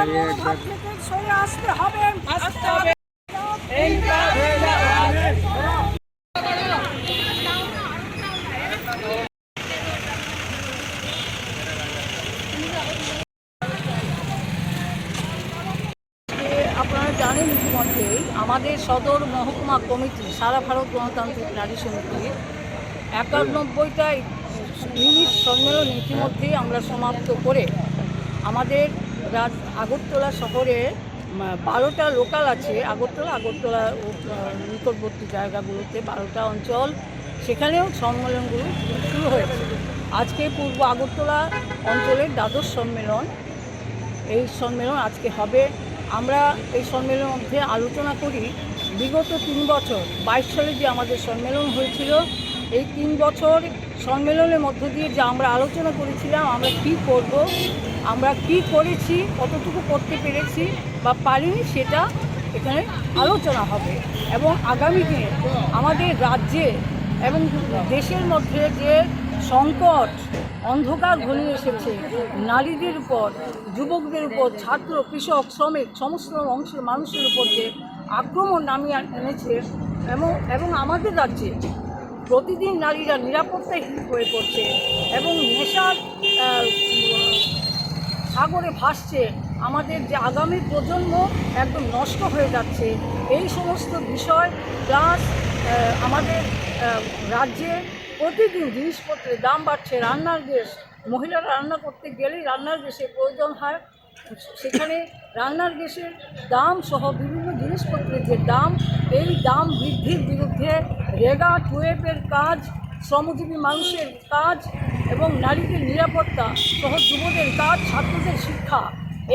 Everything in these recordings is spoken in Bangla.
আসতে হবে। আসতে হবে। আপনারা জানেন ইতিমধ্যেই আমাদের সদর মহকুমা কমিটি সারা ভারত গণতান্ত্রিক নারী সমিতি একানব্বইটা ইউনিট সম্মেলন ইতিমধ্যেই আমরা সমাপ্ত করে আমাদের রাজ আগরতলা শহরে বারোটা লোকাল আছে, আগরতলা আগরতলা নিকটবর্তী জায়গাগুলোতে বারোটা অঞ্চল। সেখানেও সম্মেলনগুলো শুরু হয়েছে। আজকে পূর্ব আগরতলা অঞ্চলের দ্বাদশ সম্মেলন। এই সম্মেলন আজকে হবে। আমরা এই সম্মেলনের মধ্যে আলোচনা করি, বিগত তিন বছর, বাইশ সালে যে আমাদের সম্মেলন হয়েছিল, এই তিন বছর সম্মেলনের মধ্য দিয়ে যে আমরা আলোচনা করেছিলাম, আমরা কি করব, আমরা কি করেছি, কতটুকু করতে পেরেছি বা পারিনি সেটা এখানে আলোচনা হবে। এবং আগামী দিনে আমাদের রাজ্যে এবং দেশের মধ্যে যে সংকট, অন্ধকার ঘনিয়ে এসেছে, নারীদের উপর, যুবকদের উপর, ছাত্র, কৃষক, শ্রমিক, সমস্ত অংশের মানুষের উপর যে আক্রমণ নামিয়ে এনেছে এবং এবং আমাদের রাজ্যে প্রতিদিন নারীরা নিরাপত্তাহীন হয়ে পড়ছে এবং নেশার সাগরে ভাসছে। আমাদের যে আগামী প্রজন্ম একদম নষ্ট হয়ে যাচ্ছে। এই সমস্ত বিষয় প্লাস আমাদের রাজ্যে প্রতিদিন জিনিসপত্রের দাম বাড়ছে। রান্নার গ্যাস, মহিলারা রান্না করতে গেলেই রান্নার গ্যাসের প্রয়োজন হয়। সেখানে রান্নার গ্যাসের দাম সহ বিভিন্ন জিনিসপত্রের যে দাম, এই দাম বৃদ্ধির বিরুদ্ধে রেগা টুয়েবের কাজ, শ্রমজীবী মানুষের কাজ এবং নারীদের নিরাপত্তা সহ যুবদের কাজ, ছাত্রদের শিক্ষা,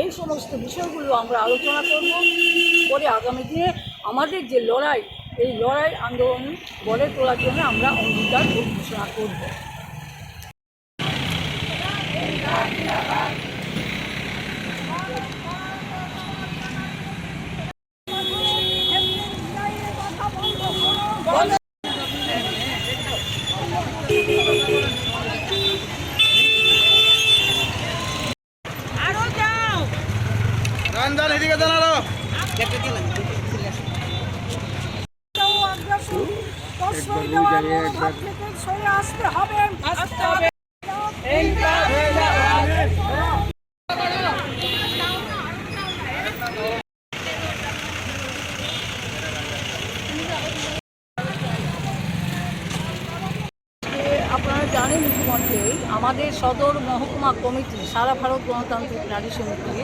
এই সমস্ত বিষয়গুলো আমরা আলোচনা করব। করে আগামী দিনে আমাদের যে লড়াই, এই লড়াই আন্দোলন গড়ে তোলার জন্য আমরা অঙ্গীকার ঘোষণা করব। রঞ্জন এদিকে আপনারা জানেন ইতিমধ্যেই আমাদের সদর মহকুমা কমিটি সারা ভারত গণতান্ত্রিক নারী সমিতি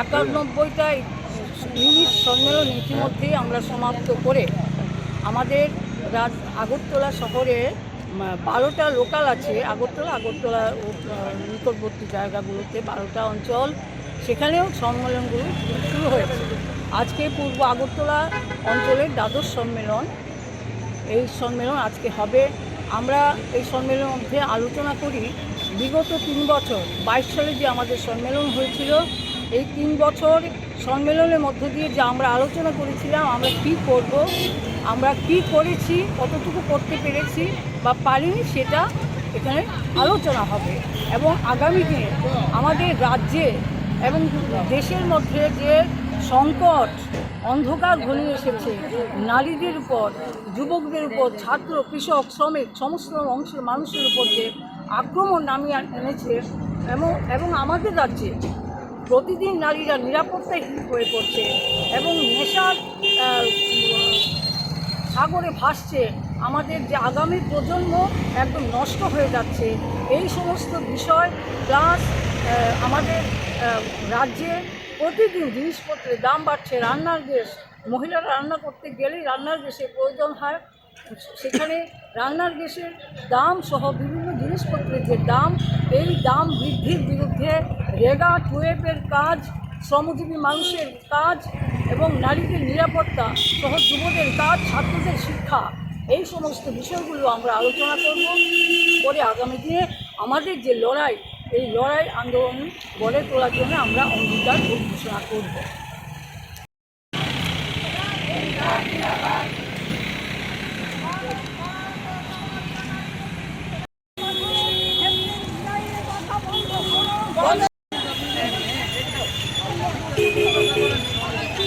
একানব্বইটা ইউনিট সম্মেলন ইতিমধ্যেই আমরা সমাপ্ত করে আমাদের রাজ আগরতলা শহরে বারোটা লোকাল আছে, আগরতলা আগরতলা নিকটবর্তী জায়গাগুলোতে বারোটা অঞ্চল। সেখানেও সম্মেলনগুলো শুরু হয়েছে। আজকে পূর্ব আগরতলা অঞ্চলের দ্বাদশ সম্মেলন। এই সম্মেলন আজকে হবে। আমরা এই সম্মেলনের মধ্যে আলোচনা করি, বিগত তিন বছর, বাইশ সালে যে আমাদের সম্মেলন হয়েছিল এই তিন বছর সম্মেলনের মধ্য দিয়ে যে আমরা আলোচনা করেছিলাম, আমরা কি করব, আমরা কি করেছি, কতটুকু করতে পেরেছি বা পারিনি সেটা এখানে আলোচনা হবে। এবং আগামী দিনে আমাদের রাজ্যে এবং দেশের মধ্যে যে সংকট, অন্ধকার ঘনিয়ে এসেছে, নারীদের উপর, যুবকদের উপর, ছাত্র, কৃষক, শ্রমিক, সমস্ত অংশের মানুষের উপর যে আক্রমণ নামিয়ে এনেছে এবং এবং আমাদের রাজ্যে প্রতিদিন নারীরা নিরাপত্তাহীন হয়ে পড়ছে এবং নেশার সাগরে ভাসছে। আমাদের যে আগামী প্রজন্ম একদম নষ্ট হয়ে যাচ্ছে। এই সমস্ত বিষয় প্লাস আমাদের রাজ্যে প্রতিদিন জিনিসপত্রের দাম বাড়ছে। রান্নার গ্যাস, মহিলারা রান্না করতে গেলেই রান্নার গ্যাসের প্রয়োজন হয়। সেখানে রান্নার গ্যাসের দাম সহ বিভিন্ন জিনিসপত্রের যে দাম, এই দাম বৃদ্ধির বিরুদ্ধে রেগা টুয়েপের কাজ, শ্রমজীবী মানুষের কাজ এবং নারীদের নিরাপত্তা সহ যুবদের কাজ, ছাত্রদের শিক্ষা, এই সমস্ত বিষয়গুলো আমরা আলোচনা করব। করে আগামী দিনে আমাদের যে লড়াই, এই লড়াই আন্দোলন গড়ে তোলার জন্য আমরা অঙ্গীকার ঘোষণা করব।